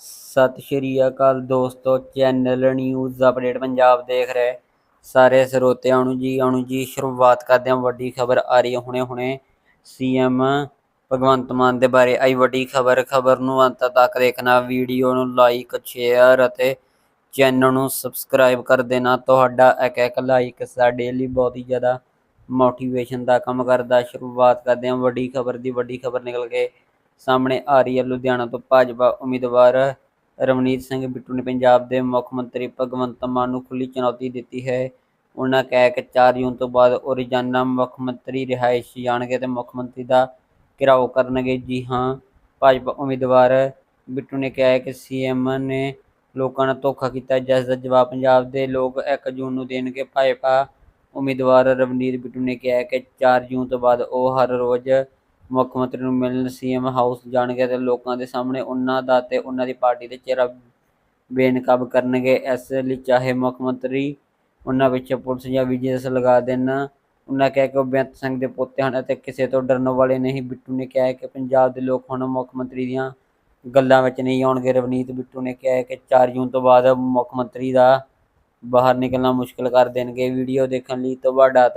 ਸਤਿ ਸ਼੍ਰੀ ਅਕਾਲ ਦੋਸਤੋ, channel news update Punjab ਦੇਖ ਰਹੇ ਸਾਰੇ ਸਰੋਤਿਆਂ ਨੂੰ ਜੀ। ਅਣੂ ਜੀ, ਸ਼ੁਰੂਆਤ ਕਰਦੇ ਹਾਂ ਵੱਡੀ ਖਬਰ ਆ ਰਹੀ ਹੈ ਹੁਣੇ ਹੁਣੇ। ਸੀਐਮ ਭਗਵੰਤ ਮਾਨ ਦੇ ਬਾਰੇ ਆਈ ਵੱਡੀ ਖਬਰ। ਖਬਰ ਨੂੰ ਅੰਤ ਤੱਕ ਦੇਖਣਾ, ਵੀਡੀਓ ਨੂੰ ਲਾਈਕ ਸ਼ੇਅਰ ਅਤੇ ਚੈਨਲ ਨੂੰ ਸਬਸਕ੍ਰਾਈਬ ਕਰ ਦੇਣਾ। ਤੁਹਾਡਾ ਇੱਕ ਇੱਕ ਲਾਈਕ ਸਾਡੇ ਲਈ ਬਹੁਤ ਹੀ ਜ਼ਿਆਦਾ ਮੋਟੀਵੇਸ਼ਨ ਦਾ ਕੰਮ ਕਰਦਾ। ਸ਼ੁਰੂਆਤ ਕਰਦੇ ਹਾਂ ਵੱਡੀ ਖਬਰ ਦੀ। ਵੱਡੀ ਖਬਰ ਨਿਕਲ ਕੇ ਸਾਹਮਣੇ ਆ ਰਹੀ ਹੈ ਲੁਧਿਆਣਾ ਤੋਂ ਭਾਜਪਾ ਉਮੀਦਵਾਰ ਰਵਨੀਤ ਸਿੰਘ ਬਿੱਟੂ ਨੇ ਪੰਜਾਬ ਦੇ ਮੁੱਖ ਮੰਤਰੀ ਭਗਵੰਤ ਮਾਨ ਨੂੰ ਖੁੱਲੀ ਚੁਣੌਤੀ ਦਿੱਤੀ ਹੈ। ਉਹਨਾਂ ਕਹਿ ਕਿ 4 ਜੂਨ ਤੋਂ ਬਾਅਦ ਉਹ ਰੋਜ਼ਾਨਾ ਮੁੱਖ ਮੰਤਰੀ ਰਿਹਾਇਸ਼ ਜਾਣਗੇ ਤੇ ਮੁੱਖ ਮੰਤਰੀ ਦਾ ਘਿਰਾਓ ਕਰਨਗੇ। ਜੀ ਹਾਂ, ਭਾਜਪਾ ਉਮੀਦਵਾਰ ਬਿੱਟੂ ਨੇ ਕਿਹਾ ਹੈ ਕਿ ਸੀਐਮ ਨੇ ਲੋਕਾਂ ਨਾਲ ਧੋਖਾ ਕੀਤਾ, ਜਿਸ ਦਾ ਜਵਾਬ ਪੰਜਾਬ ਦੇ ਲੋਕ 1 ਜੂਨ ਨੂੰ ਦੇਣਗੇ। ਭਾਜਪਾ ਉਮੀਦਵਾਰ ਰਵਨੀਤ ਬਿੱਟੂ ਨੇ ਕਿਹਾ ਕਿ 4 ਜੂਨ ਤੋਂ ਬਾਅਦ ਉਹ ਹਰ ਰੋਜ਼ ਮੁੱਖ ਮੰਤਰੀ ਨੂੰ ਮਿਲਣ, ਸੀਐਮ ਹਾਊਸ ਜਾਣਗੇ ਤੇ ਲੋਕਾਂ ਦੇ ਸਾਹਮਣੇ ਉਹਨਾਂ ਦਾ ਤੇ ਉਹਨਾਂ ਦੀ ਪਾਰਟੀ ਦੇ ਚਿਹਰਾ ਬੇਨਕਾਬ ਕਰਨਗੇ। ਇਸ ਲਈ ਚਾਹੇ ਮੁੱਖ ਮੰਤਰੀ ਉਹਨਾਂ ਵਿੱਚ ਪੁਲਿਸ ਜਾਂ ਵਿਜੀਲੈਂਸ ਲਗਾ ਦੇਣ। ਉਹਨਾਂ ਕਿਹਾ ਕਿ ਉਹ ਬੇਅੰਤ ਸਿੰਘ ਦੇ ਪੋਤੇ ਹਨ ਅਤੇ ਕਿਸੇ ਤੋਂ ਡਰਨ ਵਾਲੇ ਨਹੀਂ। ਬਿੱਟੂ ਨੇ ਕਿਹਾ ਕਿ ਪੰਜਾਬ ਦੇ ਲੋਕ ਹੁਣ ਮੁੱਖ ਮੰਤਰੀ ਦੀਆਂ ਗੱਲਾਂ ਵਿੱਚ ਨਹੀਂ ਆਉਣਗੇ। ਰਵਨੀਤ ਬਿੱਟੂ ਨੇ ਕਿਹਾ ਕਿ 4 ਜੂਨ ਤੋਂ ਬਾਅਦ ਮੁੱਖ ਮੰਤਰੀ ਦਾ ਬਾਹਰ ਨਿਕਲਣਾ ਮੁਸ਼ਕਲ ਕਰ ਦੇਣਗੇ। ਵੀਡੀਓ ਦੇਖਣ ਲਈ ਤੁਹਾਡਾ